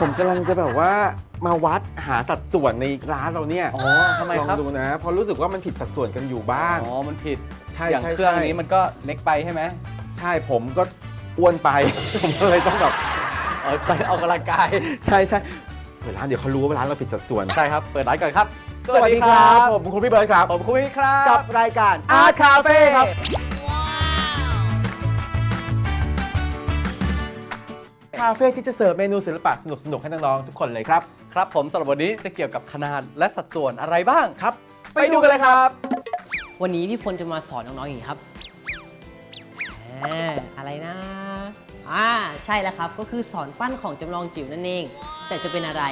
ผมกำลังจะแบบว่ามาวัดหาสัดส่วนในร้านเราเนี่ยอ๋อทำไมลองครับ ดูนะเพราะรู้สึกว่ามันผิดสัดส่วนกันอยู่บ้าง อ๋อ มันผิด ใช่อย่างใช่เครื่องใช่นี้มันก็เล็กไปใช่ไหมใช่ผมก็อ้วนไป ผมก็เลยต้องแบบเออไปออกกำลังกาย ใช่ใช่เปิดร้านเดี๋ยวเขารู้ว่าร้านเราผิดสัดส่วนใช่ครับ เปิดร้านก่อนครับผมคุณพี่เบิร์ดครับ ผมคุณพี่ครับ กับรายการ Art Cafe ครับ คาเฟ่ที่จะเสิร์ฟเมนูศิลปะสนุกๆให้น้องๆทุกคนเลยครับ ครับผมสำหรับวันนี้จะเกี่ยวกับขนาดและสัดส่วนอะไรบ้างครับ ไปดูกันเลยครับ วันนี้พี่พลจะมาสอนน้องๆอย่างนี้ครับอ่าอะไรนะ อ่าใช่แล้วครับ ก็คือสอนปั้นของจำลองจิ๋วนั่นเอง แต่จะเป็นอะไร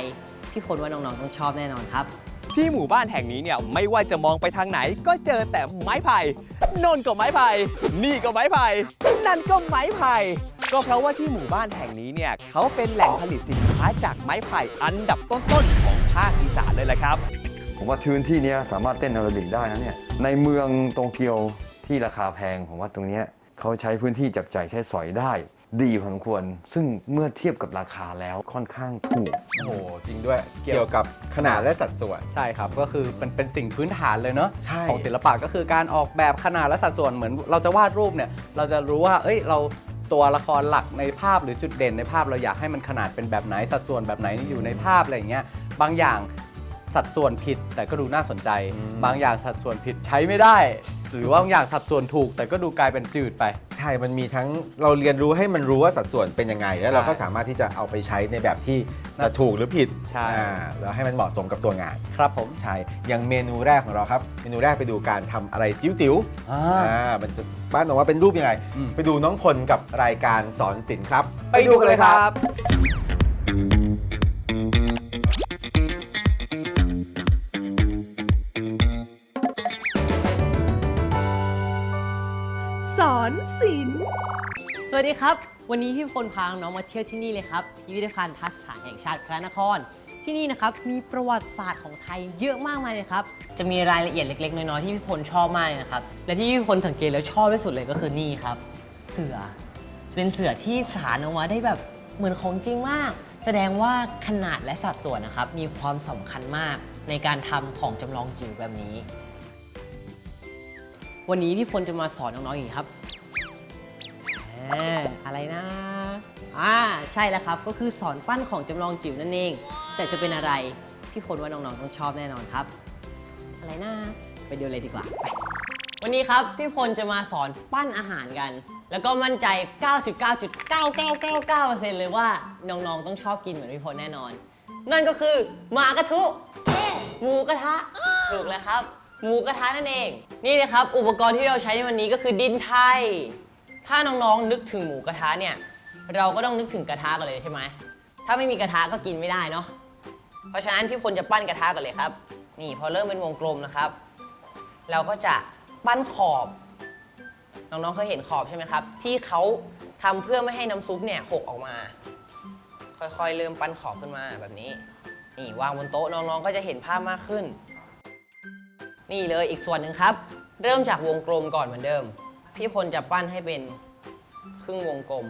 พี่พลว่าน้องๆต้องชอบแน่นอนครับ ที่หมู่บ้านแห่งนี้เนี่ยไม่ว่าจะมองไปทางไหน ก็เจอแต่ไม้ไผ่นนก็ไม้ไผ่นี่ก็ไม้ไผ่นั่นก็ไม้ไผ่ก็เพราะว่าที่หมู่บ้านแห่งนี้เนี่ยเขาเป็นแหล่งผลิตสินค้าจากไม้ไผ่อันดับต้นๆของภาคอีสานเลยแหละครับ ผมว่าพื้นที่เนี้ยสามารถเต้นแอโรบิกได้นะเนี่ยในเมืองโตเกียวที่ราคาแพงผมว่าตรงเนี้ยเขาใช้พื้นที่จับจ่ายใช้สอยได้ ดีพอสมควร ซึ่งเมื่อเทียบกับราคาแล้วค่อนข้างถูก โอ้โหจริงด้วยเกี่ยวกับขนาดและสัดส่วน ใช่ครับ ก็คือเป็นเป็นสิ่งพื้นฐานเลยเนาะใช่ ของศิลปะก็คือการออกแบบขนาดและสัดส่วนเหมือน เราจะวาดรูปเนี่ย เราจะรู้ว่า เอ้ย เราตัวละครหลักในภาพหรือจุดเด่นในภาพเราอยากให้มันขนาดเป็นแบบไหนสัดส่วนแบบไหนอยู่ในภาพอะไรอย่างเงี้ย บางอย่าง สัดส่วนผิดแต่ก็ดูน่าสนใจบางอย่างสัดส่วนผิดใช้ไม่ได้ หรือว่าบางอย่างสัดส่วนถูก แต่ก็ดูกลายเป็นจืดไป ใช่ มันมีทั้งเราเรียนรู้ให้มันรู้ว่าสัดส่วนเป็นยังไง แล้วเราก็สามารถที่จะเอาไปใช้ในแบบที่จะถูกหรือผิดใช่ อ่าแล้วให้มันเหมาะสมกับตัวงาน ครับผมใช่ อย่างเมนูแรกของเราครับ เมนูแรกไปดูการทำอะไรจิ๋วๆอ่าอ่ามันจะบ้านออกมาเป็นรูปยังไง อืม ไปดูน้องพลกับรายการสอนศิลป์ครับ ไปดูกันเลยครับ อนศิลป์สวัสดีครับ วันนี้พี่พลพาน้องมาเที่ยวที่นี่เลยครับ พิพิธภัณฑ์ทัศสถานแห่งชาติพระนคร ที่นี่นะครับมีประวัติศาสตร์ของไทยเยอะมากมายเลยครับ จะมีรายละเอียดเล็ก ๆ น้อยๆที่พี่พลชอบมากเลยนะครับ และที่พี่พลสังเกตแล้วชอบที่สุดเลยก็คือนี่ครับ เสือ เป็นเสือที่สารออกมาได้แบบเหมือนของจริงมาก แสดงว่าขนาดและสัดส่วนนะครับมีความสำคัญมากในการทำของจำลองจิ๋วแบบนี้ วันนี้พี่พลจะมาสอนน้องๆอย่างนี้ครับอ่าอะไรนะอ่าใช่แล้วครับ ก็คือสอนปั้นของจำลองจิ๋วนั่นเอง แต่จะเป็นอะไร พี่พลว่าน้องๆต้องชอบแน่นอนครับ อะไรนะ ไปดูเลยดีกว่าไปวันนี้ครับพี่พลจะมาสอนปั้นอาหารกัน แล้วก็มั่นใจ 99.9999%เลยว่าน้องๆต้องชอบกินเหมือนพี่พลแน่นอน นั่นก็คือหมากระทุเอ๊ะหมูกระทะถูกแล้วครับ หมูกระทะนั่นเอง นี่นะครับ อุปกรณ์ที่เราใช้ในวันนี้ก็คือดินไทย ถ้าน้องๆนึกถึงหมูกระทะเนี่ย เราก็ต้องนึกถึงกระทะกันเลยใช่ไหมถ้าไม่มีกระทะก็กินไม่ได้เนาะเพราะฉะนั้นพี่พลจะปั้นกระทะกันเลยครับ นี่พอเริ่มเป็นวงกลมนะครับ เราก็จะปั้นขอบ น้องๆเคยเห็นขอบใช่ไหมครับ ที่เขาทำเพื่อไม่ให้น้ำซุปเนี่ยหกออกมา ค่อยๆ เริ่มปั้นขอบขึ้นมาแบบนี้ นี่วางบนโต๊ะน้องๆก็จะเห็นภาพมากขึ้น นี่เลยอีกส่วนหนึ่งครับ เริ่มจากวงกลมก่อนเหมือนเดิม พี่พลจะปั้นให้เป็นครึ่งวงกลม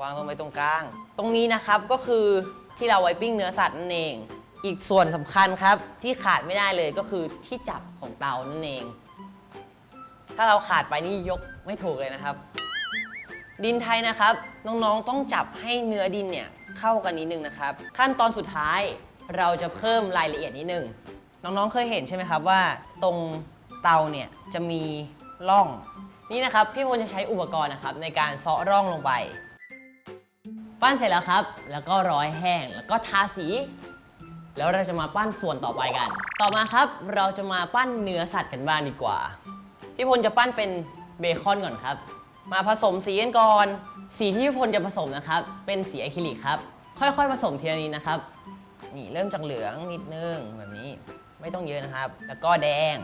วางลงไปตรงกลาง ตรงนี้นะครับก็คือที่เราไว้ปิ้งเนื้อสัตว์นั่นเอง อีกส่วนสำคัญครับที่ขาดไม่ได้เลยก็คือที่จับของเตานั่นเอง ถ้าเราขาดไปนี่ยกไม่ถูกเลยนะครับ ดินไทยนะครับ น้องๆต้องจับให้เนื้อดินเนี่ยเข้ากันนิดนึงนะครับ ขั้นตอนสุดท้ายเราจะเพิ่มรายละเอียดนิดนึง น้องๆ เคยเห็นใช่ไหมครับว่าตรงเตาเนี่ยจะมีร่อง นี่นะครับพี่พลจะใช้อุปกรณ์นะครับในการเซาะร่องลงไป ปั้นเสร็จแล้วครับ แล้วก็ร้อยแห้งแล้วก็ทาสี แล้วเราจะมาปั้นส่วนต่อไปกัน ต่อมาครับเราจะมาปั้นเนื้อสัตว์กันบ้างดีกว่า พี่พลจะปั้นเป็นเบคอนก่อนครับ มาผสมสีกันก่อน สีที่พี่พลจะผสมนะครับ เป็นสีอะคริลิกครับ ค่อยๆ ผสมทีละนิดนะครับ นี่เริ่มจากเหลืองนิดนึงแบบนี้ ไม่ต้องเยอะนะครับ แล้วก็แดง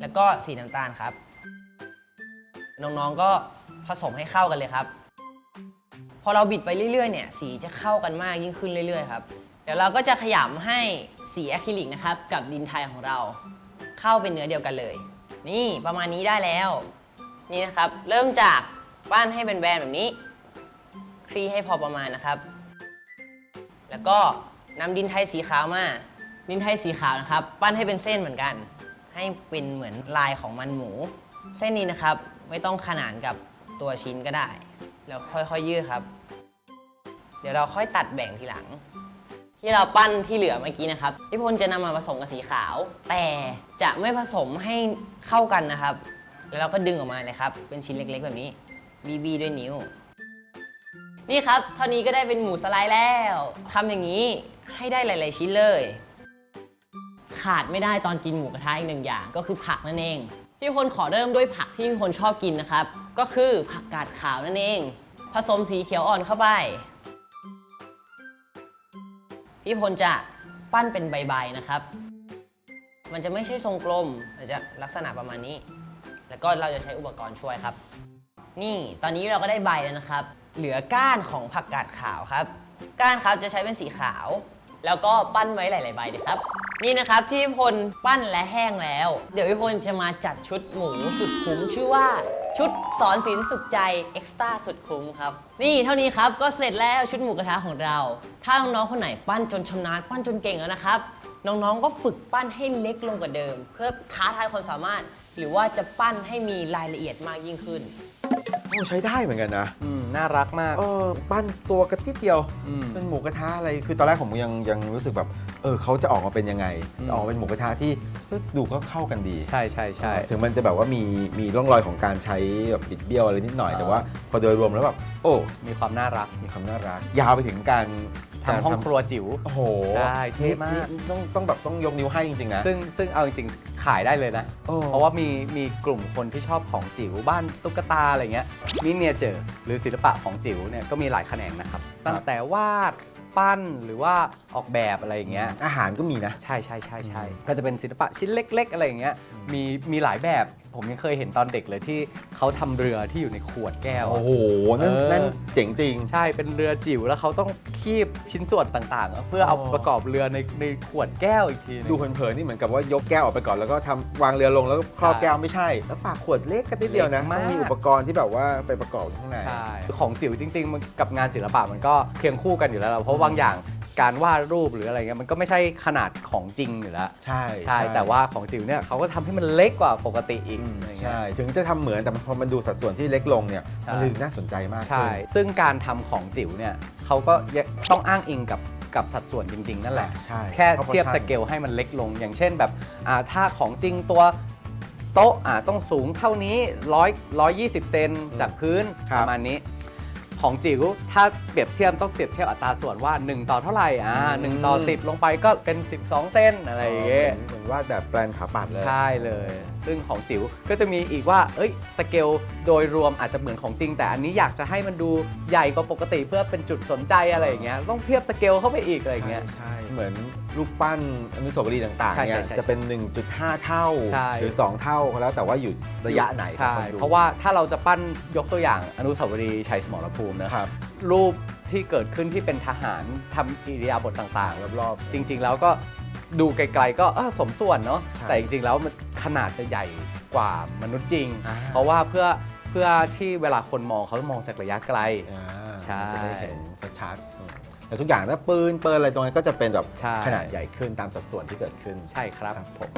แล้วก็สีน้ำตาลครับ น้องๆก็ผสมให้เข้ากันเลยครับ พอเราบิดไปเรื่อยๆ เนี่ย สีจะเข้ากันมากยิ่งขึ้นเรื่อยๆ ครับ เดี๋ยวเราก็จะขยำให้สีอะคริลิกนะครับ กับดินไทยของเรา เข้าเป็นเนื้อเดียวกันเลย นี่ประมาณนี้ได้แล้ว นี่นะครับ เริ่มจากปั้นให้เป็นแบนๆแบบนี้ คลี่ให้พอประมาณนะครับ แล้วก็นำดินไทยสีขาวมา ดินไทยสีขาวนะครับ ปั้นให้เป็นเส้นเหมือนกัน ให้เป็นเหมือนลายของมันหมู เส้นนี้นะครับไม่ต้องขนานกับตัวชิ้นก็ได้ แล้วค่อยๆยืดครับ เดี๋ยวเราค่อยตัดแบ่งทีหลัง ที่เราปั้นที่เหลือเมื่อกี้นะครับพี่พลจะนำมาผสมกับสีขาว แต่จะไม่ผสมให้เข้ากันนะครับ แล้วเราก็ดึงออกมาเลยครับ เป็นชิ้นเล็กๆ แบบนี้บีบีด้วยนิ้ว นี่ครับเท่านี้ก็ได้เป็นหมูสไลด์แล้วทำอย่างนี้ให้ได้หลาย ๆ ชิ้นเลย ขาดไม่ได้ตอนกินหมูกระทะอีกหนึ่งอย่างก็คือผักนั่นเอง พี่พลขอเริ่มด้วยผักที่พี่พลชอบกินนะครับ ก็คือผักกาดขาวนั่นเอง ผสมสีเขียวอ่อนเข้าไป พี่พลจะปั้นเป็นใบๆนะครับ มันจะไม่ใช่ทรงกลมมันจะลักษณะประมาณนี้ แล้วก็เราจะใช้อุปกรณ์ช่วยครับ นี่ตอนนี้เราก็ได้ใบแล้วนะครับ เหลือก้านของผักกาดขาวครับ ก้านครับจะใช้เป็นสีขาว แล้วก็ปั้นไว้หลาย ๆ ใบเลยครับ นี่นะครับที่พลปั้นและแห้งแล้ว เดี๋ยวพี่พลจะมาจัดชุดหมูสุดคุ้มชื่อว่าชุดสอนศิลป์สุขใจเอ็กซ์ต้าสุดคุ้มครับ นี่เท่านี้ครับก็เสร็จแล้วชุดหมูกระทะของเรา ถ้าน้องๆคนไหนปั้นจนชำนาญปั้นจนเก่งแล้วนะครับ น้องๆก็ฝึกปั้นให้เล็กลงกว่าเดิม เพื่อท้าทายความสามารถ หรือว่าจะปั้นให้มีรายละเอียดมากยิ่งขึ้น โอ้ใช้ได้เหมือนกันนะอืมน่ารักมาก เออปั้นตัวกระติดเดียว อืม เป็นหมูกระทะอะไร คือตอนแรกผมยังยังรู้สึกแบบ เออเขาจะออกมาเป็นยังไงอืมจะออกมาเป็นหมูกระทะที่เออดูก็เข้ากันดี ใช่ใช่ใช่ ถึงมันจะแบบว่ามีมีร่องรอยของการใช้แบบบิดเบี้ยวอะไรนิดหน่อย อ่า แต่ว่าพอโดยรวมแล้วแบบโอ้ มีความน่ารัก มีความน่ารัก ยาวไปถึงการ ทำห้องครัวจิ๋ว โอ้โหใช่เท่มาก นี่ต้องต้องแบบต้องยกนิ้วให้จริงๆนะ ซึ่งซึ่งเอาจริงๆ ขายได้เลยนะ โอ้ เพราะว่ามีมีกลุ่มคนที่ชอบของจิ๋วบ้านตุ๊กตาอะไรเงี้ยมิเนียเจอร์หรือศิลปะของจิ๋วเนี่ยก็มีหลายแขนงนะครับ ตั้งแต่วาดปั้นหรือว่าออกแบบอะไรอย่างเงี้ยอาหารก็มีนะ ใช่ใช่ใช่ใช่ก็จะเป็นศิลปะชิ้นเล็ก ๆ อะไรอย่างเงี้ยมีมีหลายแบบผมยังเคยเห็นตอนเด็กเลยที่เขาทำเรือที่อยู่ในขวดแก้วอะโอ้โหนั่นเออ นั่นเจ๋งจริง ใช่เป็นเรือจิ๋วแล้วเขาต้องคีบชิ้นส่วนต่างๆอะเพื่อเอาอ๋อ ประกอบเรือในในขวดแก้วอีกทีหนึง ดูเผินๆนี่เหมือนกับว่ายกแก้วออกไปก่อนแล้วก็ทำวางเรือลงแล้วก็ครอบใช่แก้วไม่ใช่ แล้วปากขวดเล็กกันนิดเดียวนะเล็กมาก ต้องมีอุปกรณ์ที่แบบว่าไปประกอบข้างใน ใช่ของจิ๋วจริงๆมันกับงานศิลปะมันก็เคียงคู่กันอยู่แล้วล่ะเพราะบางอย่าง การวาดรูปหรืออะไรเงี้ยมันก็ไม่ใช่ขนาดของจริงอยู่แล้วใช่ใช่แต่ว่าของจิ๋วเนี่ยเขาก็ทำให้มันเล็กกว่าปกติอีกอืมอะไรเงี้ย ใช่ ถึงจะทำเหมือนแต่พอมันดูสัดส่วนที่เล็กลงเนี่ยใช่ มันเลยน่าสนใจมากใช่ ขึ้นซึ่งการทำของจิ๋วเนี่ยเขาก็ต้องอ้างอิงกับกับสัดส่วนจริง ๆ นั่นแหละ ใช่แค่พราะเทียบท่านสเกลให้มันเล็กลง อย่างเช่นแบบอ่าถ้าของจริงตัวโต๊ะอ่าต้องสูงเท่านี้ร้อยร้อยยี่สิบเซนจากพื้นครัปบระมาณนี้ ของจิ๋วถ้าเปรียบเทียบต้องเปรียบเทียบอัตราส่วนว่า 1 ต่อเท่าไหร่อ่าอืมหนึ่งต่อ 10 ลงไปก็เป็น 12 เส้นอะไรอย่างเงี้ย เหมือนวาดแบบแปลนขาปัดเลย ใช่เลย ซึ่งของจิ๋วก็จะมีอีกว่าเอ้ยสเกลโดยรวมอาจจะเหมือนของจริง แต่อันนี้อยากจะให้มันดูใหญ่กว่าปกติเพื่อเป็นจุดสนใจอะไรอย่างเงี้ยต้องเทียบสเกลเข้าไปอีกอะไรอย่างเงี้ย ใช่เหมือนรูปปั้นอนุสาวรีย์ต่างๆใช่เนี่ยใช่ใช่จะเป็น 1.5 เท่า ใช่ หรือ 2 เท่าก็แล้วแต่ว่าอยู่ระยะไหนใช่ของคนดูเพราะว่าถ้าเราจะปั้นยกตัวอย่างอนุสาวรีย์ชัยสมรภูมินะครับ รูปที่เกิดขึ้นที่เป็นทหารทำอิริยาบถต่างๆ รอบ จริงๆ แล้วก็ ดูไกลๆก็เออสมส่วนเนาะใช่แต่จริงๆแล้วมันขนาดจะใหญ่กว่ามนุษย์จริง อ่า เพราะว่าเพื่อเพื่อที่เวลาคนมองเขามองจากระยะไกล อ่าใช่จะได้เห็นชัดๆอืมแต่ทุกอย่างถ้าปืนเปิดอะไรตรงนั้นก็จะเป็นแบบใช่ ขนาดใหญ่ขึ้นตามสัดส่วนที่เกิดขึ้นใช่ครับ ครับผม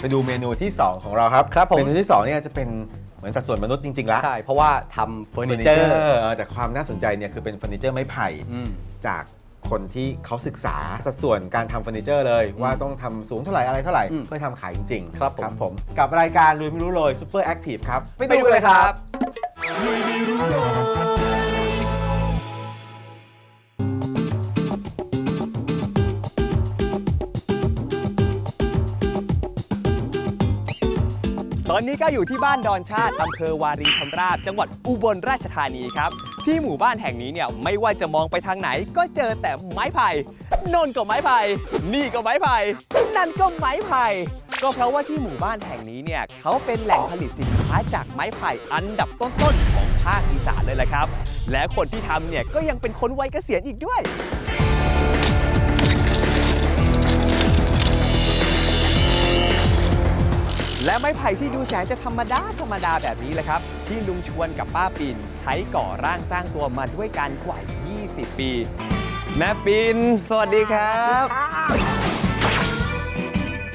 ไปดูเมนูที่ 2 ของเราครับครับผม เมนูที่2เนี่ยจะเป็น เหมือนสัดส่วนมนุษย์จริงๆแล้วใช่เพราะว่าทำเฟอร์เฟอนิร์นิเจเจออร์ร์แต่ความน่าสนใจเนี่ยคือเป็นเฟอร์นิเจอร์ไม้ไผ่อืมจากคนที่เขาศึกษาสัดส่วนการทำเฟอร์นิเจอร์เลยว่าต้องทำสูงเท่าไหร่อะไรเท่าไหร่อืมเพื่อทำขายจริง ๆ ครับผมผมกับรายการลุยไม่รู้เลยซูเปอร์แอคทีฟครับไปดูเลยครับรต อนนี้ก็อยู่ที่บ้านดอนชาติอำเภอวารินชำราบ จังหวัดอุบลราชธานีครับ ที่หมู่บ้านแห่งนี้เนี่ยไม่ว่าจะมองไปทางไหน ก็เจอแต่ไม้ไผ่นนก็ไม้ไผ่นี่ก็ไม้ไผ่นั่นก็ไม้ไผ่ก็เพราะว่าที่หมู่บ้านแห่งนี้เนี่ยเขาเป็นแหล่งผลิตสินค้าจากไม้ไผ่อันดับต้นๆของภาคอีสานเลยแหละครับ และคนที่ทำเนี่ยก็ยังเป็นคนวัยเกษียณอีกด้วย และไม้ไผ่ที่ดูแสนจะธรรมดาธรรมดาแบบนี้แหละครับ ที่ลุงชวนกับป้าปินใช้ก่อร่างสร้างตัวมาด้วยกันกว่า 20 ปี แม่ปินสวัสดีครับ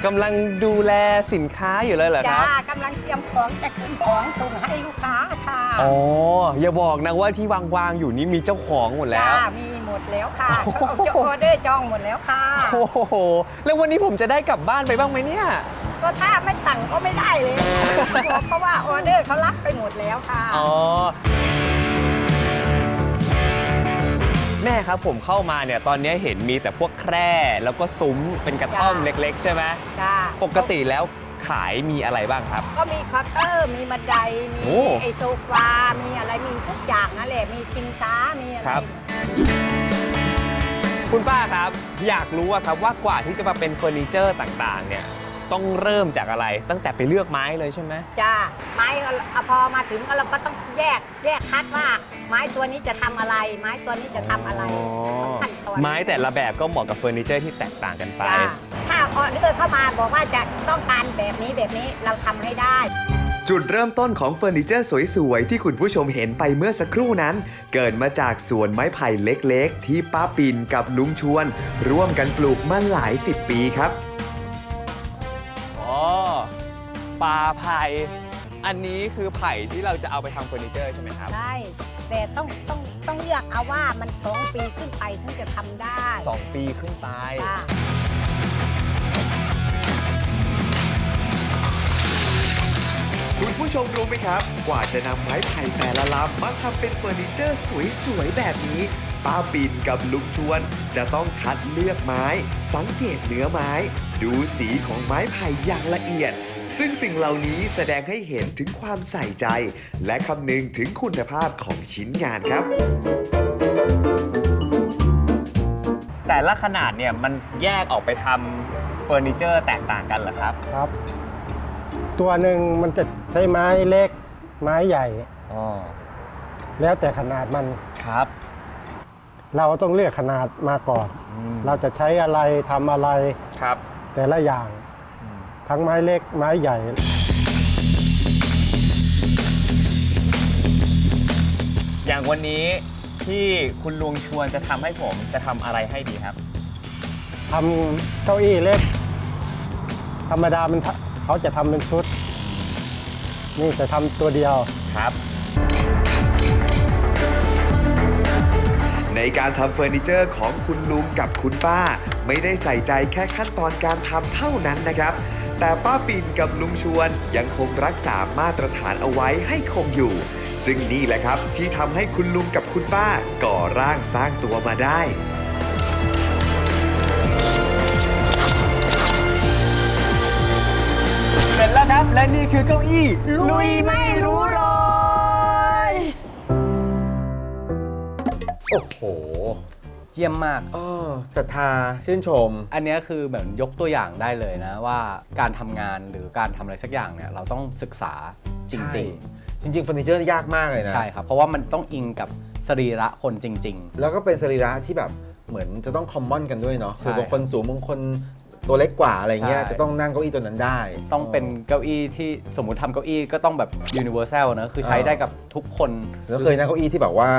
กำลังดูแลสินค้าอยู่เลยเหรอคจ้ารับกำลังเตรียมของจะขึ้นของส่งให้ลูกค้าค่ะอ๋ออย่าบอกนะว่าที่วางๆอยู่นี่มีเจ้าของหมดแล้จ้าวมีหมดแล้วค่ะเขาจะออเดอร์จองหมดแล้วค่ะ โอ้โหแล้ววันนี้ผมจะได้กลับบ้านไปบ้างไหมเนี่ย ก็ถ้าไม่สั่งก็ไม่ได้เลย เพราะว่าออเดอร์เขารับไปหมดแล้วค่ะ อ๋อ แม่ครับผมเข้ามาเนี่ยตอนนี้เห็นมีแต่พวกแคร่แล้วก็ซุ้มเป็นกระท่อมจ้าเล็ก ๆ ใช่ไหมจ้าปกติแล้วขายมีอะไรบ้างครับ ก็มีเคาน์เตอร์มีบันได มีโอ้ ไอโซฟา มีอะไรมีทุกอย่างนั่นแหละ มีชิงช้า มีอะไร ครับ คุณป้าครับ อยากรู้ว่าครับว่ากว่าที่จะมาเป็นเฟอร์นิเจอร์ต่างๆ เนี่ย ต้องเริ่มจากอะไร ตั้งแต่ไปเลือกไม้เลยใช่ไหมจ้าไม้ก็เอาพอมาถึงก็เราก็ต้องแยกแยกคัดว่า ไม้ตัวนี้จะทำอะไร ไม้ตัวนี้จะทำอะไรอ๋อต้องขั้นตอนไม้แต่ละแบบก็เหมาะกับเฟอร์นิเจอร์ที่แตกต่างกันไป จ้าถ้าออเดอร์เข้ามาบอกว่าจะต้องการแบบนี้แบบนี้เราทำให้ได้ จุดเริ่มต้นของเฟอร์นิเจอร์สวยๆ ที่คุณผู้ชมเห็นไปเมื่อสักครู่นั้น เกิดมาจากสวนไม้ไผ่เล็กๆ ที่ป้าปินกับลุงชวน ร่วมกันปลูกมาหลายสิบปีครับ ปลาไผ่ อันนี้คือไผ่ที่เราจะเอาไปทำเฟอร์นิเจอร์ใช่ไหมครับ ใช่แต่ต้องต้องต้องเลือกเอาว่ามันสองปีขึ้นไปถึงจะทำได้สองปีขึ้นไป จ้าคุณผู้ชมรู้ไหมครับ กว่าจะนำไม้ไผ่แต่ละลำมาทำเป็นเฟอร์นิเจอร์สวยๆ แบบนี้ ป้าปินกับลุงชวน จะต้องคัดเลือกไม้ สังเกตเนื้อไม้ ดูสีของไม้ไผ่อย่างละเอียด ซึ่งสิ่งเหล่านี้แสดงให้เห็นถึงความใส่ใจ และคำนึงถึงคุณภาพของชิ้นงานครับ แต่ละขนาดเนี่ยมันแยกออกไปทำเฟอร์นิเจอร์แตกต่างกันเหรอครับ ครับ ตัวหนึ่งมันจะใช้ไม้เล็กไม้ใหญ่ อ๋อ แล้วแต่ขนาดมัน ครับเราต้องเลือกขนาดมาก่อนเราจะใช้อะไรทำอะไรครับ แต่ละอย่าง ทั้งไม้เล็กไม้ใหญ่ อย่างวันนี้ที่คุณลุงชวนจะทำให้ผมจะทำอะไรให้ดีครับ ทำเก้าอี้เล็ก ธรรมดามันทะเขาจะทำเป็นชุด นี่จะทำตัวเดียว ครับ ในการทำเฟอร์นิเจอร์ของคุณลุงกับคุณป้า ไม่ได้ใส่ใจแค่ขั้นตอนการทำเท่านั้นนะครับ แต่ป้าปิ่นกับลุงชวนยังคงรักษามาตรฐานเอาไว้ให้คงอยู่ ซึ่งนี่แหละครับที่ทำให้คุณลุงกับคุณป้าก่อร่างสร้างตัวมาได้เสร็จแล้วครับ และนี่คือเก้าอี้ลุยไม่รู้เลยโอ้โห เยี่ยมมากเออศรัทธาชื่นชม อันเนี้ยคือเหมือนยกตัวอย่างได้เลยนะว่าการทำงานหรือการทำอะไรสักอย่างเนี่ยเราต้องศึกษาจริงจริง ๆ เฟอร์นิเจอร์นี่ยากมากเลยๆ นะ ใช่ครับ เพราะว่ามันต้องอิงกับสรีระคนจริง แล้วก็เป็นสรีระที่แบบเหมือนจะต้องคอมมอนกันด้วยเนาะใช่คือบางคนสูงบางคนตัวเล็กกว่าอะไรเงี้ยใช่ จะต้องนั่งเก้าอี้ตัวนั้นได้ ๆ ต้องเป็นเก้าอี้ที่สมมุติทำเก้าอี้ก็ต้องแบบ universal นะคือใช้ได้กับทุกคน แล้วเคยนั่งเก้าอี้ที่แบบว่า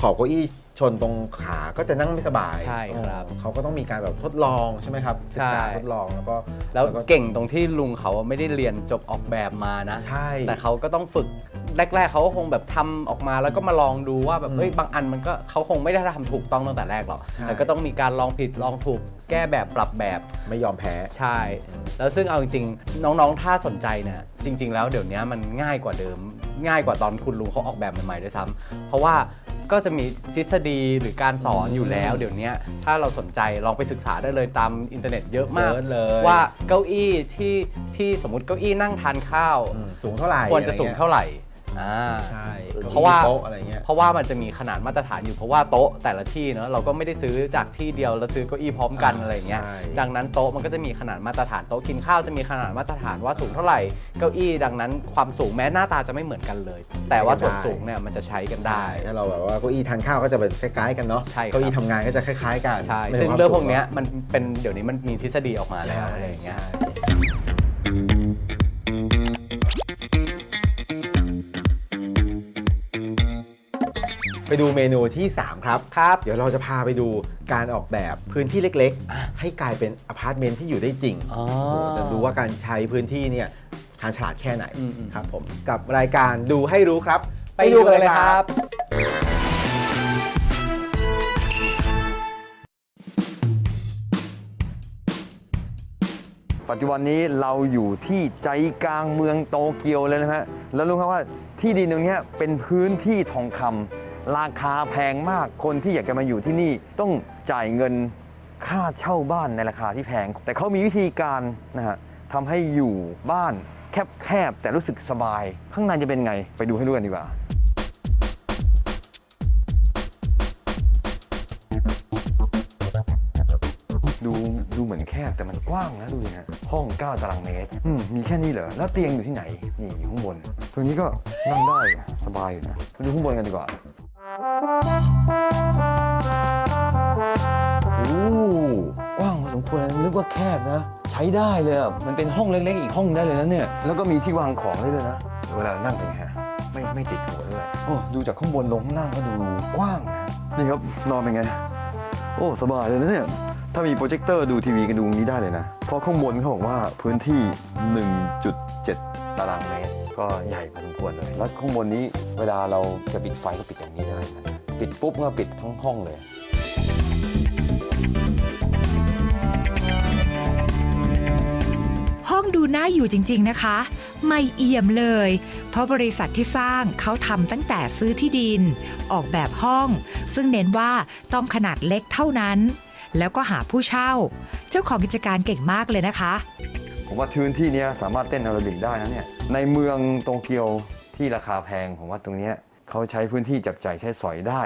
ขอบเก้าอี้ ชนตรงขาก็จะนั่งไม่สบายใช่ครับเออเขาก็ต้องมีการแบบทดลองใช่ไหมครับศึกษาใช่ทดลองแล้วก็แล้วก็เก่งตรงที่ลุงเขาไม่ได้เรียนจบออกแบบมานะ ใช่ แต่เขาก็ต้องฝึกแรก ๆเขาก็คงแบบทำออกมาแล้วก็มาลองดูว่าแบบอืมเฮ้ยบางอันมันก็เขาคงไม่ได้ทำถูกต้องตั้งแต่แรกหรอกใช่แต่ก็ต้องมีการลองผิดลองถูกแก้แบบปรับแบบไม่ยอมแพ้ใช่ แล้วซึ่งเอาจริงๆน้องๆถ้าสนใจเนี่ยจริง ๆ แล้วเดี๋ยวนี้มันง่ายกว่าเดิม ง่ายกว่าตอนคุณลุงเขาออกแบบใหม่ๆด้วยซ้ำเพราะว่า ก็จะมีทฤษฎีหรือการสอนอยู่แล้ว เดี๋ยวนี้ถ้าเราสนใจลองไปศึกษาได้เลยตามอินเทอร์เน็ตเยอะมาก เสิร์ชเลย ว่าเก้าอี้ที่ที่สมมติเก้าอี้นั่งทานข้าว อืมสูงเท่าไหร่ควรจะสูงเท่าไหร่ อ่า ใช่เพราะว่า โต๊ะอะไรเงี้ย เพราะว่ามันจะมีขนาดมาตรฐานอยู่เพราะว่าโต๊ะแต่ละที่เนอะเราก็ไม่ได้ซื้อจากที่เดียวแล้วซื้อเก้าอี้พร้อมกันอ่าอะไรอย่างเงี้ยใช่ ดังนั้นโต๊ะมันก็จะมีขนาดมาตรฐานโต๊ะกินข้าวจะมีขนาดมาตรฐานว่าสูงเท่าไหร่เก้าอี้ดังนั้นความสูงแม้หน้าตาจะไม่เหมือนกันเลย แต่ว่าส่วนสูงเนี่ยมันจะใช้กันได้ ถ้าเราแบบว่าเก้าอี้ทานข้าวก็จะเป็นคล้ายๆกันเนาะใช่ครับ เก้าอี้ทำงานก็จะคล้าย ๆ กันใช่ไม่ซึ่งถึเรื่องควาพมวกเนี้ยสูงมันเป็นเดี๋ยวนี้มันมีทฤษฎีออกมาแล้วใช่อะไรอย่างเงี้ย ใช่ ดูเมนูที่ 3 ครับ ครับ เดี๋ยวเราจะพาไปดูการออกแบบพื้นที่เล็กๆ ให้กลายเป็นอพาร์ตเมนต์ที่อยู่ได้จริงอ๋อโอ้โหจะดูว่าการใช้พื้นที่เนี่ยชาญฉลาดแค่ไหนอืมๆครับผมกับรายการดูให้รู้ครับไปดูกันเลยครับ ปัจจุบันนี้เราอยู่ที่ใจกลางเมืองโตเกียวเลยนะฮะ แล้วรู้ครับว่าที่ดินตรงเนี้ยเป็นพื้นที่ทองคำ ราคาแพงมากคนที่อยากจะมาอยู่ที่นี่ต้องจ่ายเงินค่าเช่าบ้านในราคาที่แพง แต่เขามีวิธีการนะฮะทำให้อยู่บ้านแคบๆแต่รู้สึกสบาย ข้างในจะเป็นไงไปดูให้รู้กันดีกว่าดูดูเหมือนแคบแต่มันกว้างนะดูดิฮะห้อง 9 ตารางเมตรอืมมีแค่นี้เหรอ แล้วเตียงอยู่ที่ไหน นี่อยู่ข้างบนตรงนี้ก็นั่งได้สบายอยู่นะไปดูข้างบนกันดีกว่า โอ้กว้างพอสมควรนะนึกว่าแคบนะ ใช้ได้เลยอะมันเป็นห้องเล็กๆ อีกห้องได้เลยนะเนี่ย แล้วก็มีที่วางของได้ด้วยนะ เวลานั่งเป็นไงฮะไม่ไม่ติดหัวด้วยโอ้ดูจากข้างบนลงข้างล่างก็ดูกว้างนะนี่ครับนอนเป็นไง โอ้สบายเลยนะเนี่ยถ้ามีโปรเจคเตอร์ดูทีวีกันดูตรงนี้ได้เลยนะ เพราะข้างบนเขาบอกว่าพื้นที่ 1.7 ตารางเมตร ก็ใหญ่พอสมควรเลย แล้วข้างบนนี้เวลาเราจะปิดไฟก็ปิดอย่างนี้ได้นะ ปิดปุ๊บก็ปิดทั้งห้องเลยห้องดูน่าอยู่จริง ๆ นะคะ ไม่เอี่ยมเลย เพราะบริษัทที่สร้างเขาทำตั้งแต่ซื้อที่ดิน ออกแบบห้อง ซึ่งเน้นว่าต้องขนาดเล็กเท่านั้น แล้วก็หาผู้เช่า เจ้าของกิจการเก่งมากเลยนะคะ ผมว่าพื้นที่เนี้ยสามารถเต้นแอโรบิกได้นะเนี่ยในเมืองโตเกียวที่ราคาแพงผมว่าตรงเนี้ย เขาใช้พื้นที่จับจ่ายใช้สอยได้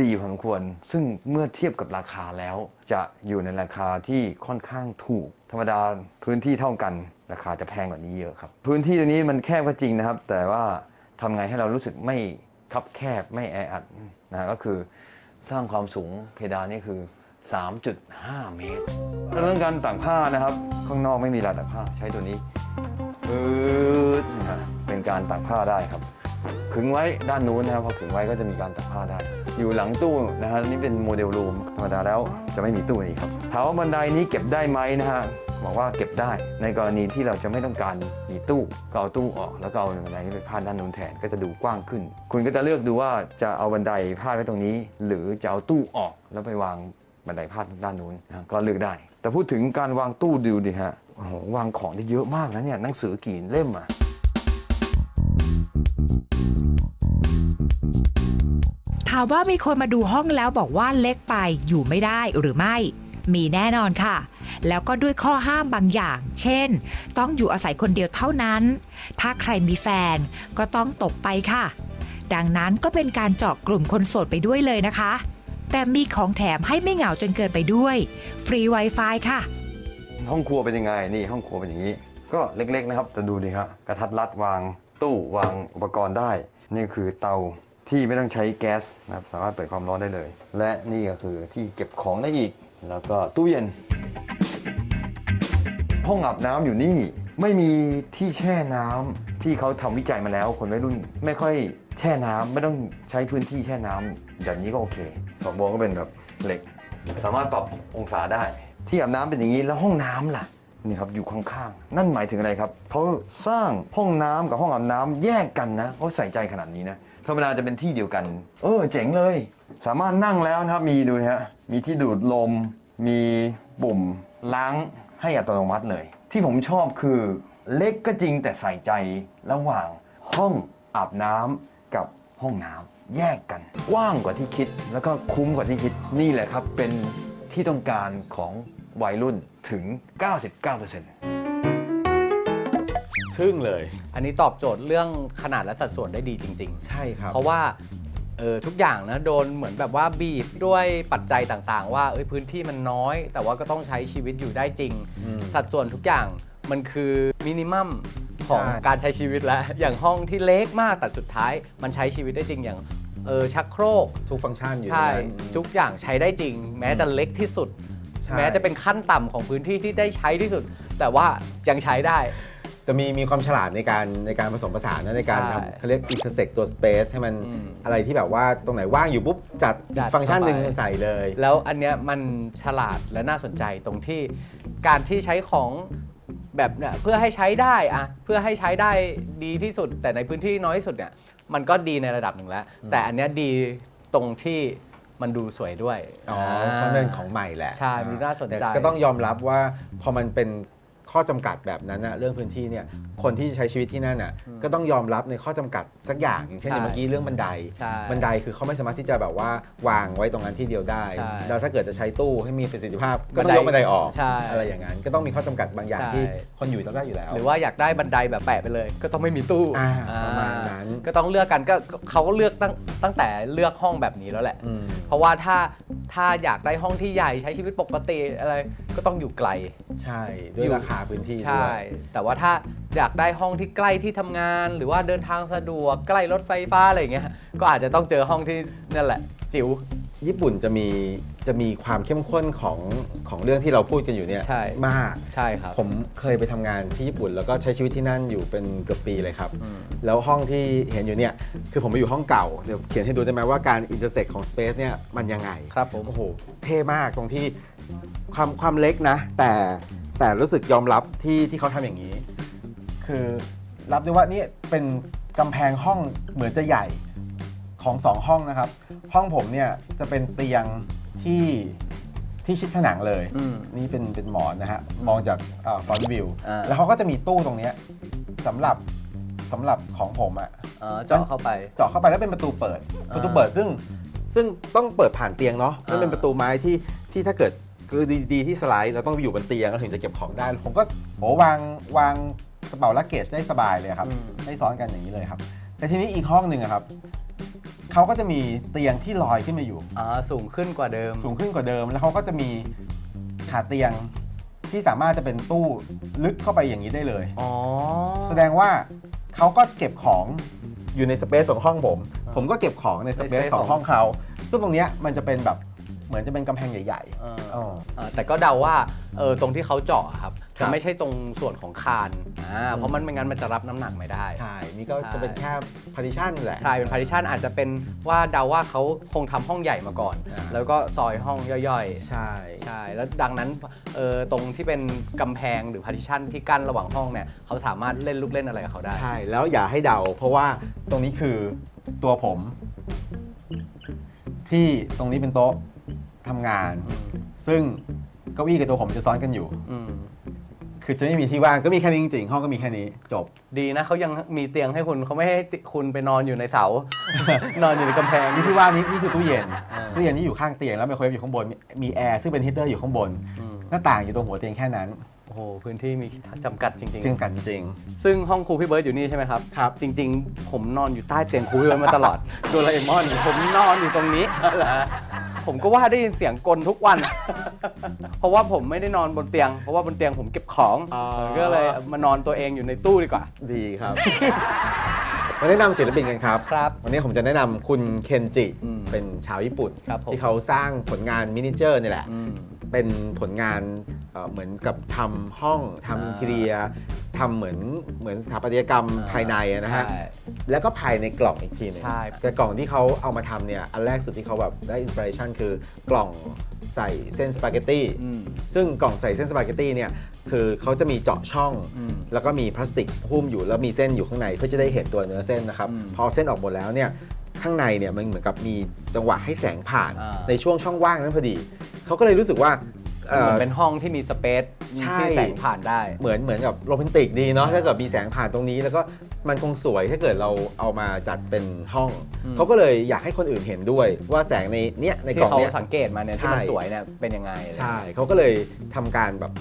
ดีพอสมควร ซึ่งเมื่อเทียบกับราคาแล้ว จะอยู่ในราคาที่ค่อนข้างถูก ธรรมดาพื้นที่เท่ากัน ราคาจะแพงกว่านี้เยอะครับ พื้นที่ตรงนี้มันแคบก็จริงนะครับ แต่ว่าทำไงให้เรารู้สึกไม่คับแคบไม่แออัดนะก็คือสร้างความสูงเพดานนี่คือ 3.5 เมตรเรื่องการตากผ้านะครับ ข้างนอกไม่มีลายตากผ้าใช้ตัวนี้ปื๊ดนะฮะเป็นการตากผ้าได้ครับ ขึงไว้ด้านนู้นนะครับพอขึงไว้ก็จะมีการตากผ้าได้ อยู่หลังตู้นะฮะนี่เป็นโมเดลรูมธรรมดาแล้วจะไม่มีตู้นี้ครับถามว่าบันไดนี้เก็บได้ไหมนะฮะบอกว่าเก็บได้ในกรณีที่เราจะไม่ต้องการมีตู้ก็เอาตู้ออก แล้วก็เอาบันไดนี้ไปพาดด้านนู้นแทนก็จะดูกว้างขึ้น คุณก็จะเลือกดูว่าจะเอาบันไดพาดไว้ตรงนี้ หรือจะเอาตู้ออกแล้วไปวางบันไดพาดด้านนู้นนะก็เลือกได้ แต่พูดถึงการวางตู้ดูดิฮะโอ้โหวางของได้เยอะมากนะเนี่ยหนังสือกี่เล่มอะ ถามว่ามีคนมาดูห้องแล้วบอกว่าเล็กไปอยู่ไม่ได้หรือไม่ มีแน่นอนค่ะ แล้วก็ด้วยข้อห้ามบางอย่าง เช่น ต้องอยู่อาศัยคนเดียวเท่านั้น ถ้าใครมีแฟนก็ต้องตกไปค่ะ ดังนั้นก็เป็นการเจาะกลุ่มคนโสดไปด้วยเลยนะคะ แต่มีของแถมให้ไม่เหงาจนเกินไปด้วย ฟรี Wi-Fi ค่ะ ห้องครัวเป็นยังไงนี่ห้องครัวเป็นอย่างนี้ ก็เล็กๆนะครับแต่ดูดิฮะกระทัดรัดวางตู้วางอุปกรณ์ได้ นี่คือเตา ที่ไม่ต้องใช้แก๊สนะครับสามารถเปิดความร้อนได้เลย และนี่ก็คือที่เก็บของได้อีก แล้วก็ตู้เย็น ห้องอาบน้ำอยู่นี่ไม่มีที่แช่น้ำที่เขาทำวิจัยมาแล้ว คนวัยรุ่นไม่ค่อยแช่น้ำไม่ต้องใช้พื้นที่แช่น้ำแบบนี้ก็โอเคฝักบัวก็เป็นแบบเหล็ก สามารถปรับองศาได้ ที่อาบน้ำเป็นอย่างนี้แล้วห้องน้ำล่ะนี่ครับอยู่ข้างๆ นั่นหมายถึงอะไรครับเขาสร้างห้องน้ำกับห้องอาบน้ำแยกกันนะเขาใส่ใจขนาดนี้นะ ธรรมดาจะเป็นที่เดียวกัน เออเจ๋งเลย สามารถนั่งแล้วนะครับ มีดูนะฮะมีที่ดูดลม มีปุ่มล้างให้อัตโนมัติเลย ที่ผมชอบคือเล็กก็จริงแต่ใส่ใจระหว่างห้องอาบน้ำกับห้องน้ำแยกกันกว้างกว่าที่คิด แล้วก็คุ้มกว่าที่คิดนี่แหละครับเป็นที่ต้องการของวัยรุ่นถึง 99% ทึ่งเลย อันนี้ตอบโจทย์เรื่องขนาดและสัดส่วนได้ดีจริง ๆ ใช่ครับ เพราะว่าเออทุกอย่างนะโดนเหมือนแบบว่าบีบด้วยปัจจัยต่างๆ ว่าเอ้ยพื้นที่มันน้อย แต่ว่าก็ต้องใช้ชีวิตอยู่ได้จริง อืมสัดส่วนทุกอย่างมันคือมินิมัมของใช่ การใช้ชีวิตแล้ว อย่างห้องที่เล็กมากแต่สุดท้าย มันใช้ชีวิตได้จริงอย่างเออชักโครก ทุกฟังก์ชันอยู่ใช่ในนั้น ทุกอย่างใช้ได้จริง แม้จะเล็กที่สุด ใช่ แม้จะเป็นขั้นต่ำของพื้นที่ที่ได้ใช้ที่สุด แต่ว่ายังใช้ได้ แต่มีมีความฉลาดในการในการผสมผสานนะในการใช่ทำเขาเรียก intersect ตัว space ให้มันอืมอะไรที่แบบว่าตรงไหนว่างอยู่ปุ๊บจัดจัดฟังก์ชันหนึ่งเข้าไป ใส่เลย แล้วอันเนี้ยมันฉลาดและน่าสนใจตรงที่การที่ใช้ของแบบเนี่ยเพื่อให้ใช้ได้อะเพื่อให้ใช้ได้ดีที่สุด แต่ในพื้นที่น้อยที่สุดเนี่ยมันก็ดีในระดับหนึ่งแล้ว แต่อันเนี้ยดีตรงที่มันดูสวยด้วยอ๋อเพราะมันเป็นของใหม่แหละใช่มันน่าสนใจแต่ก็ต้องยอมรับว่าพอมันเป็น ข้อจำกัดแบบนั้นนะเรื่องพื้นที่เนี่ยคนที่ใช้ชีวิตที่นั่นน่ะก็ต้องยอมรับในข้อจำกัดสักอย่างอย่างเช่นใช่อย่างเมื่อกี้เรื่องบันไดใช่บันไดคือเขาไม่สามารถที่จะแบบว่าวางไว้ตรงนั้นที่เดียวได้ใช่แล้วถ้าเกิดจะใช้ตู้ให้มีประสิทธิภาพก็บัต้อนงไดยกบันไดออกใช่อะไรอย่างนั้นก็ต้องมีข้อจำกัดบางอย่างใช่ที่คนอยู่ต้องได้อยู่แล้ว หรือว่าอยากได้บันไดแบบแปะไปเลย ก็ต้องไม่มีตู้อ่าอ่ประมาณนั้นก็ต้องเลือกกันก็ก็เขาก็เลือกตั้งตั้งแต่เลือกห้องแบบนี้แล้วแหละอืมเพราะว่าถ้าถ้าอยากได้ห้องที่ใหญ่ใช้ชีวิตปกติอะไรก็ต้องอยู่ไกล ใช่ด้วยอยู่ราคาพื้นที่ใช่ด้วยแต่ว่าถ้าอยากได้ห้องที่ใกล้ที่ทำงาน หรือว่าเดินทางสะดวกใกล้รถไฟฟ้าอะไรอย่างเงี้ยก็อาจจะต้องเจอห้องที่นั่นแหละ จิ๋วญี่ปุ่นจะมีจะมีความเข้มข้นของของเรื่องที่เราพูดกันอยู่เนี่ยใช่มาก ใช่ครับ ผมเคยไปทำงานที่ญี่ปุ่น แล้วก็ใช้ชีวิตที่นั่นอยู่เป็นเกือบปีเลยครับ อืม แล้วห้องที่เห็นอยู่เนี่ยคือผมไปอยู่ห้องเก่าเดี๋ยวเขียนให้ดูได้ไหมว่าการอินเตอร์เซ็กของ Space เนี่ยมันยังไง ครับผม โอ้โห เท่มากตรงที่ความความเล็กนะ แต่แต่รู้สึกยอมรับที่ที่เขาทำอย่างนี้ คือรับได้ว่านี่เป็นกำแพงห้องเหมือนจะใหญ่ของสองห้องนะครับ ห้องผมเนี่ยจะเป็นเตียงที่ที่ชิดผนังเลย อืม นี่เป็นเป็นหมอนนะฮะ มองจากฟอนต์วิว อ่า แล้วเขาก็จะมีตู้ตรงเนี้ยสำหรับสำหรับของผมอะ เอ่อเจาะเข้าไป เจาะเข้าไปแล้วเป็นประตูเปิดอ่าประตูเปิดซึ่งซึ่งต้องเปิดผ่านเตียงเนาะอ่าแล้วเป็นประตูไม้ที่ที่ถ้าเกิด คือดีดีที่สไลด์เราต้องไปอยู่บนเตียงแล้วถึงจะเก็บของได้ ผมก็โหวางวางกระเป๋าลักเกจได้สบายเลยครับอืมไม่ซ้อนกันอย่างนี้เลยครับ แต่ทีนี้อีกห้องหนึ่งอะครับเขาก็จะมีเตียงที่ลอยขึ้นมาอยู่ อ่าสูงขึ้นกว่าเดิม สูงขึ้นกว่าเดิม แล้วเขาก็จะมีขาเตียงที่สามารถจะเป็นตู้ลึกเข้าไปอย่างนี้ได้เลย อ๋อ แสดงว่าเขาก็เก็บของอยู่ในสเปซของห้องผมอ่าผมก็เก็บของในสเปซใน space ของของ ห้องเขาซึ่งตรงเนี้ยมันจะเป็นแบบ เหมือนจะเป็นกำแพงใหญ่ เออๆอ๋อเอ่อแต่ก็เดาว่าเออตรงที่เขาเจาะอะครับครัจะบ ไม่ใช่ตรงส่วนของคานอ่าเพราะมันไม่งั้นมันจะรับน้ำหนักไม่ได้ใช่ นี่ก็ใช่จะเป็นแค่ partition แหละ ใช่เป็นพาริชันอาจจะเป็นว่าเดาว่าเขาคงทำห้องใหญ่มาก่อน อ่า แล้วก็ซอยห้องย่อยใช่ ๆ ใช่ แล้วดังนั้นเออตรงที่เป็นกำแพงหรือพาริชันที่กั้นระหว่างห้องเนี่ยเขาสามารถเล่นลูกเล่นอะไรกับเขาได้ ใช่ แล้วอย่าให้เดา เพราะว่าตรงนี้คือตัวผม ที่ตรงนี้เป็นโต๊ะ ทำงานอืมซึ่งเก้าอี้กับตัวผมจะซ้อนกันอยู่ อืมคือจะไม่มีที่ว่างก็มีแค่นี้จริงๆห้องก็มีแค่นี้จบ ดีนะเขายังมีเตียงให้คุณเขาไม่ให้ติคุณไปนอนอยู่ในเสา นอนอยู่ในกำแพง นี่ที่ว่านี่นี่คือตู้เย็นอ่า ตู้เย็นนี่อยู่ข้างเตียงแล้วไมโครเวฟอยู่ข้างบนมีมีแอร์ซึ่งเป็นฮีตเตอร์อยู่ข้างบน อืมหน้าต่างอยู่ตรงหัวเตียงแค่นั้นโอ้โหพื้นที่มีจำกัดจริงจึงกันจริงๆซึ่งห้องครูพี่เบิร์ดอยู่นี่ใช่ไหมครับ ครับ จริง ๆ ผมนอนอยู่ใต้เตียงครูพี่เบิร์ดมาตลอด โดราเอมอน ผมนอนอยู่ตรงนี้ ผมก็ว่าได้ยินเสียงกลทุกวัน เพราะว่าผมไม่ได้นอนบนเตียง เพราะว่าบนเตียงผมเก็บของอ๋อเออก็เลยมานอนตัวเองอยู่ในตู้ดีกว่า ดีครับมาแนะนำศิลปินกันครับ ครับวันนี้ผมจะแนะนำคุณเคนจิ อืมเป็นชาวญี่ปุ่น ครับผม ที่เขาสร้างผลงานมินิเจอร์นี่แหละอืมเป็นผลงานเอ่อเหมือนกับทำห้องทำอ่าอินทีเรีย ทำเหมือนเหมือนสถาปัตยกรรมภายในอะนะฮะ ใช่ แล้วก็ภายในกล่องอีกทีหนึงใช่ แต่กล่องที่เขาเอามาทำเนี่ย อันแรกสุดที่เขาแบบได้อินสปิเรชันคือกล่องใส่เส้นสปาเกตตี้อืม ซึ่งกล่องใส่เส้นสปาเกตตี้เนี่ย คือเขาจะมีเจาะช่อง อืมแล้วก็มีพลาสติกหุ้มอยู่แล้วมีเส้นอยู่ข้างในเพื่อจะได้เห็นตัวเนื้อเส้นนะครับ อืมพอเส้นออกหมดแล้วเนี่ย ข้างในเนี่ยมันเหมือนกับมีจังหวะให้แสงผ่านอ่า ในช่วงช่องว่างนั้นพอดี เขาก็เลยรู้สึกว่า เอ่อ เหมือนเป็นห้องที่มีสเปซใช่ ที่แสงผ่านได้ เหมือนเหมือนกับโรแมนติกดีเนาะถ้าเกิดมีแสงผ่านตรงนี้ แล้วก็มันคงสวยถ้าเกิดเราเอามาจัดเป็นห้อง อืม เขาก็เลยอยากให้คนอื่นเห็นด้วยว่าแสงในเนี้ยในกที่ล่องเขาเนี้ย สังเกตมาเนี่ยที่มันใช่ สวยเนี่ยเป็นยังไงใช่เขาก็เลยทำการแบบ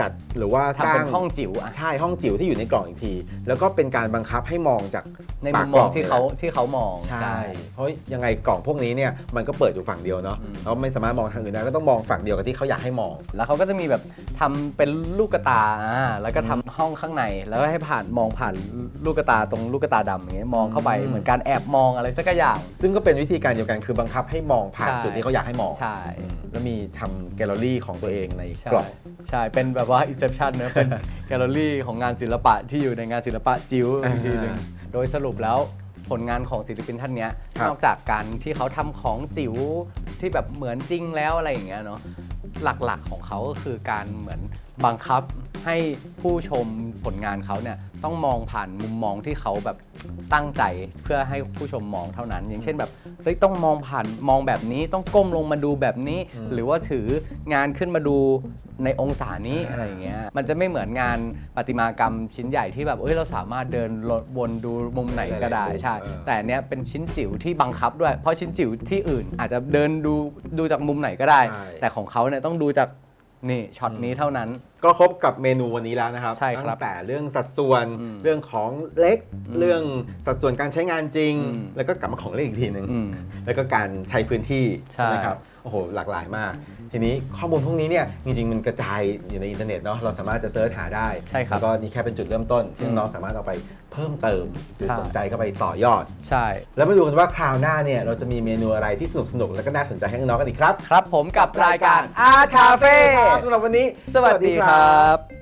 จัดหรือว่าสทำร้าเป็งนห้องจิ๋วอะใช่ห้องจิ๋วที่อยู่ในกล่องอีกที แล้วก็เป็นการบังคับให้มองจากในปามุกมกมล่องที่เขาลยที่เขามองใช่ เพราะยังไงกล่องพวกนี้เนี่ยมันก็เปิดอยู่ฝั่งเดียวเนาะอืมเราไม่สามารถมองทางอื่นได้ก็ต้องมองฝั่งเดียวกับที่เขาอยากให้มอง แล้วเขาก็จะมีแบบทำเป็นลูกกระตาอ่าแล้วก็ทำห้องข้างในแล้วก็ให้ผ่านมองผ่านลูกกระตาตรงลูกกระตาดำอย่างเงี้ยมองเข้าไปอืมเหมือนการแอบมองอะไรสักอย่าง ซึ่งก็เป็นวิธีการเดียวกันคือบังคับให้มองผ่านใช่ จุดที่เขาอยากให้มองใช่อืมแล้วมีทำแกลเลอรี่ของตัวเองในใช่กล่อง ใช่ เป็นแบบว่า Inception เนอะเป็นแกลเลอรี่ของงานศิลปะที่อยู่ในงานศิลปะจิ๋วอ่าอีกทีหนึ่งโดยสรุปแล้วผลงานของศิลปินท่านเนี้ยครับ นอกจากการที่เขาทำของจิ๋วที่แบบเหมือนจริงแล้วอะไรอย่างเงี้ยเนาะหลักๆของเขาก็คือการเหมือน บังคับให้ผู้ชมผลงานเขาเนี่ยต้องมองผ่านมุมมองที่เขาแบบตั้งใจเพื่อให้ผู้ชมมองเท่านั้น อย่างเช่นแบบเฮ้ยต้องมองผ่านมองแบบนี้ต้องก้มลงมาดูแบบนี้อืมหรือว่าถืองานขึ้นมาดูในองศานี้อ่าอะไรอย่างเงี้ยมันจะไม่เหมือนงานประติมากรรมชิ้นใหญ่ที่แบบเอ้ยเราสามารถเดินวนดูมุมไหนก็ได้ใช่แต่อันเนี้ยเป็นชิ้นจิ๋วที่บังคับด้วย เพราะชิ้นจิ๋วที่อื่นอาจจะเดินดูดูจากมุมไหนก็ได้ใช่แต่ของเขาเนี่ยต้องดูจาก นี่ช็อตนี้เท่านั้น ก็ครบกับเมนูวันนี้แล้วนะครับใช่ครับตั้งแต่เรื่องสัดส่วนอืมเรื่องของเล็ก อืมเรื่องสัดส่วนการใช้งานจริง อืมแล้วก็กลับมาของเล่นอีกทีหนึ่งอืมแล้วก็การใช้พื้นที่ใช่ไหมครับ โอ้โหหลากหลายมาก ทีนี้ข้อมูลพวกนี้เนี่ยจริงๆมันกระจายอยู่ในอินเทอร์เน็ตเนาะเราสามารถจะเซิร์ชหาได้ใช่ครับแล้วก็นี่แค่เป็นจุดเริ่มต้นที่อืมน้องๆสามารถเอาไปเพิ่มเติมหรือใช่ สนใจเข้าไปต่อยอด ใช่ แล้วมาดูกันว่าคราวหน้าเนี่ยเราจะมีเมนูอะไรที่สนุกๆแล้วก็น่าสนใจให้น้องๆกันอีกครับครับผมกับรายการ Art Cafe สำหรับวันนี้ สวัสดีครับ